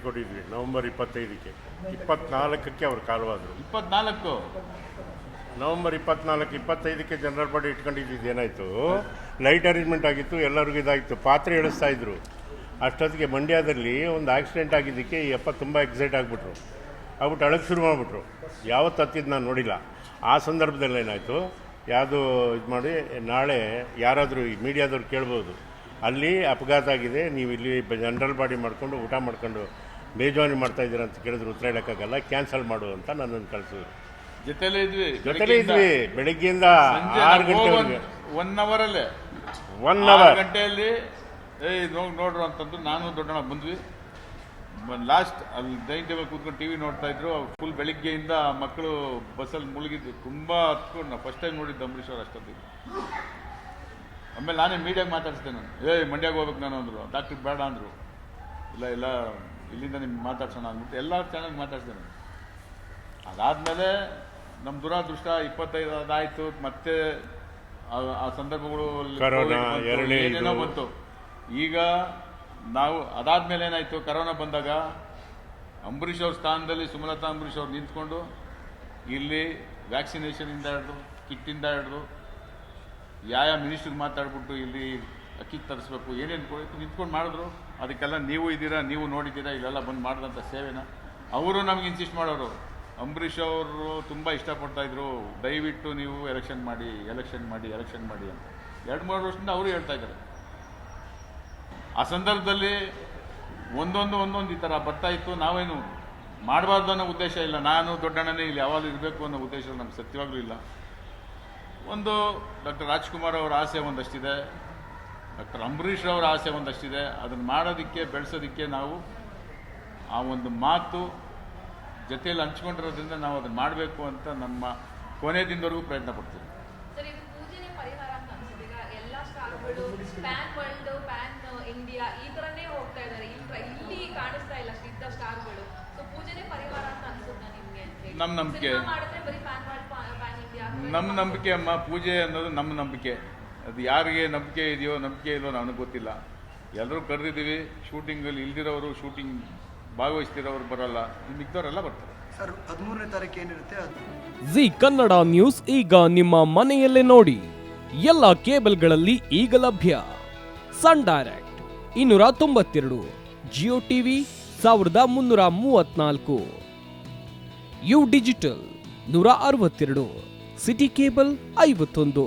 ಇಟ್ಕೊಂಡಿದ್ವಿ November ಇಪ್ಪತ್ತೈದಕ್ಕೆ. ಇಪ್ಪತ್ನಾಲ್ಕಕ್ಕೆ ಅವ್ರು ಕಾಲವಾದರು. ಇಪ್ಪತ್ನಾಲ್ಕು? ನವೆಂಬರ್ ಇಪ್ಪತ್ನಾಲ್ಕು ಇಪ್ಪತ್ತೈದಕ್ಕೆ ಜನರಲ್ ಬಾಡಿ ಇಟ್ಕೊಂಡಿದ್ದು ಏನಾಯಿತು? ಲೈಟ್ ಅರೇಂಜ್ಮೆಂಟ್ ಆಗಿತ್ತು ಎಲ್ಲರಿಗೂ ಇದಾಗಿತ್ತು ಪಾತ್ರೆ ಇಳಿಸ್ತಾ ಇದ್ರು. ಅಷ್ಟೊತ್ತಿಗೆ ಮಂಡ್ಯದಲ್ಲಿ ಒಂದು ಆಕ್ಸಿಡೆಂಟ್ ಆಗಿದ್ದಕ್ಕೆ ಈ ಅಪ್ಪ ತುಂಬ ಎಕ್ಸೈಟ್ ಆಗಿಬಿಟ್ರು. ಆಗ್ಬಿಟ್ಟು ಅಳಕ್ಕೆ ಶುರು ಮಾಡಿಬಿಟ್ರು. ಯಾವತ್ತು ಹತ್ತಿದ್ದು ನಾನು ನೋಡಿಲ್ಲ. ಆ ಸಂದರ್ಭದಲ್ಲಿ ಏನಾಯಿತು? ಯಾವುದು ಇದು ಮಾಡಿ ನಾಳೆ ಯಾರಾದರೂ ಈ ಮೀಡಿಯಾದವ್ರು ಕೇಳ್ಬೋದು. ಅಲ್ಲಿ ಅಪಘಾತ ಆಗಿದೆ ನೀವು ಇಲ್ಲಿ ಜನರಲ್ ಬಾಡಿ ಮಾಡ್ಕೊಂಡು ಊಟ ಮಾಡ್ಕೊಂಡು ಬೇಜವಾನಿ ಮಾಡ್ತಾ ಇದ್ದೀರಾ ಅಂತ ಕೇಳಿದ್ರು ಉತ್ತರ ಹೇಳೋಕ್ಕಾಗಲ್ಲ. ಕ್ಯಾನ್ಸಲ್ ಮಾಡು ಅಂತ ನನ್ನನ್ನು ಕಳಿಸಿದ್ರು. ಜೊತೆಲೇ ಇದ್ವಿ. ಜೊತೆಲೇ ಇದ್ವಿ. ಬೆಳಗ್ಗೆಯಿಂದ ಆರು ಗಂಟೆ ಒನ್ ಅವರ್ ಅಲ್ಲೇ. ಒನ್ ಅವರ್ ಗಂಟೆಯಲ್ಲಿ ಏಯ್ ನೋಡ್ ನೋಡ್ರು ಅಂತಂದು ನಾನು ದೊಡ್ಡಣ್ಣ ಬಂದ್ವಿ. ಲಾಸ್ಟ್ ಅಲ್ಲಿ ಡೈನ್ ಟೇಬಲ್ ಕೂತ್ಕೊಂಡು ಟಿವಿ ನೋಡ್ತಾ ಇದ್ರು. ಫುಲ್ ಬೆಳಿಗ್ಗೆಯಿಂದ ಮಕ್ಕಳು ಬಸ್ಸಲ್ಲಿ ಮುಳುಗಿದ್ದು ತುಂಬಾ ಹತ್ಕೊಂಡು ನಾವು ಫಸ್ಟ್ ಟೈಮ್ ನೋಡಿದ್ದು ಅಂಬರೀಶ್ ಅವ್ರು ಅಷ್ಟೊತ್ತಿಗೆ. ಆಮೇಲೆ ನಾನೇ ಮೀಡಿಯಾಗೆ ಮಾತಾಡಿಸ್ದೆ ನಾನು. ಏಯ್ ಮಂಡ್ಯಾಗೆ ಹೋಗ್ಬೇಕು ನಾನು ಅಂದರು. ಡಾಕ್ಟ್ರಿಗೆ ಬೇಡ ಅಂದರು. ಇಲ್ಲ ಇಲ್ಲ. ಇಲ್ಲಿಂದ ನಿಮ್ಗೆ ಮಾತಾಡ್ಸೋಣ ಅಂದ್ಬಿಟ್ಟು ಎಲ್ಲ ಚೆನ್ನಾಗಿ ಮಾತಾಡ್ತೇನೆ ಅದಾದಮೇಲೆ ನಮ್ಮ ದುರಾದೃಷ್ಟ ಇಪ್ಪತ್ತೈದು ಅದಾಯಿತು ಮತ್ತೆ ಆ- ಸಂದರ್ಭಗಳು ಏನೇನೋ ಬಂತು. ಈಗ ನಾವು ಅದಾದ್ಮೇಲೆ ಏನಾಯ್ತು ಕರೋನಾ ಬಂದಾಗ ಅಂಬರೀಷ್ ಅವ್ರ ಸ್ಥಾನದಲ್ಲಿ ಸುಮಲತಾ ಅಂಬರೀಷ್ ಅವ್ರು ನಿಂತ್ಕೊಂಡು ಇಲ್ಲಿ ವ್ಯಾಕ್ಸಿನೇಷನಿಂದ ಹಿಡಿದು ಕಿಟ್ಟಿಂದ ಹಿಡಿದು ಯಾವ ಯಾವ ಮಿನಿಸ್ಟ್ರಿಗೆ ಮಾತಾಡ್ಬಿಟ್ಟು ಇಲ್ಲಿ ಅಕ್ಕಿ ತರಿಸ್ಬೇಕು, ಏನೇನು ನಿಂತ್ಕೊಂಡು ಮಾಡಿದ್ರು. ಅದಕ್ಕೆಲ್ಲ ನೀವು ಇದ್ದೀರಾ, ನೀವು ನೋಡಿದ್ದೀರಾ, ಇಲ್ಲೆಲ್ಲ ಬಂದು ಮಾಡಿದಂಥ ಸೇವೆನ. ಅವರು ನಮ್ಗೆ ಇನ್ಸಿಸ್ಟ್ ಮಾಡೋರು. ಅಂಬರೀಷ್ ಅವರು ತುಂಬ ಇಷ್ಟಪಡ್ತಾ ಇದ್ರು, ದಯವಿಟ್ಟು ನೀವು ಎಲೆಕ್ಷನ್ ಮಾಡಿ ಎಲೆಕ್ಷನ್ ಮಾಡಿ ಎಲೆಕ್ಷನ್ ಮಾಡಿ ಅಂತ. ಎರಡು ಮೂರು ವರ್ಷದಿಂದ ಅವರು ಹೇಳ್ತಾ ಇದ್ದಾರೆ. ಆ ಸಂದರ್ಭದಲ್ಲಿ ಒಂದೊಂದು ಒಂದೊಂದು ಈ ಥರ ಬರ್ತಾ ಇತ್ತು. ನಾವೇನು ಮಾಡಬಾರ್ದು ಅನ್ನೋ ಉದ್ದೇಶ ಇಲ್ಲ. ನಾನು ದೊಡ್ಡಣ್ಣನೇ ಇಲ್ಲಿ ಯಾವಾಗಲೂ ಇರಬೇಕು ಅನ್ನೋ ಉದ್ದೇಶ ನಮ್ಗೆ ಸತ್ಯವಾಗಲೂ ಇಲ್ಲ. ಒಂದು ಡಾಕ್ಟರ್ ರಾಜ್ಕುಮಾರ್ ಅವರ ಆಸೆ ಒಂದಷ್ಟಿದೆ. ಡಾಕ್ಟರ್ ಅಂಬರೀಷ್ ಅವರ ಆಸೆ ಒಂದಷ್ಟಿದೆ. ಅದನ್ನು ಮಾಡೋದಕ್ಕೆ ಬೆಳೆಸೋದಕ್ಕೆ ನಾವು ಆ ಒಂದು ಮಾತು ಜೊತೆಯಲ್ಲಿ ಹಂಚ್ಕೊಂಡಿರೋದ್ರಿಂದ ನಾವು ಅದನ್ನು ಮಾಡಬೇಕು ಅಂತ ನಮ್ಮ ಕೊನೆ ದಿನದವರೆಗೂ ಪ್ರಯತ್ನ ಪಡ್ತೀವಿ. ನಮ್ಮ ನಂಬಿಕೆ. ನಮ್ಮ ನಂಬಿಕೆ ಅಮ್ಮ ಪೂಜೆ ಅನ್ನೋದು ನಮ್ಮ ನಂಬಿಕೆ. ಅದು ಯಾರಿಗೆ ನಂಬಿಕೆ ಇದೆಯೋ ನಂಬಿಕೆ ಇಲ್ಲೋ ನನಗೆ ಗೊತ್ತಿಲ್ಲ. ಎಲ್ಲರೂ ಕರೆದಿದ್ದೀವಿ ಶೂಟಿಂಗಲ್ಲಿ ಇಲ್ದಿರೋರು ಶೂಟಿಂಗ್ ಭಾಗವಹಿಸ್ತಿರೋರು ಬರಲ್ಲ. ಮಿಕ್ದವರೆಲ್ಲ ಬರ್ತಾರೆ. ಸರ್ ಹದಿಮೂರನೇ ತಾರೀಕು ಏನಿರುತ್ತೆ ಜಿ ಕನ್ನಡ ನ್ಯೂಸ್ ಈಗ ನಿಮ್ಮ ಮನೆಯಲ್ಲೇ ನೋಡಿ. ಎಲ್ಲ ಕೇಬಲ್ಗಳಲ್ಲಿ ಈಗ ಲಭ್ಯ. ಸನ್ ಡೈರೆಕ್ಟ್ ಇನ್ನೂರ ತೊಂಬತ್ತೆರಡು ಜಿಯೋ ಟಿವಿ ಸಾವಿರದ ಮುನ್ನೂರ ಮೂವತ್ನಾಲ್ಕು ಯು ಡಿಜಿಟಲ್ ನೂರ ಅರವತ್ತೆರಡು ಸಿಟಿ ಕೇಬಲ್ ಐವತ್ತೊಂದು.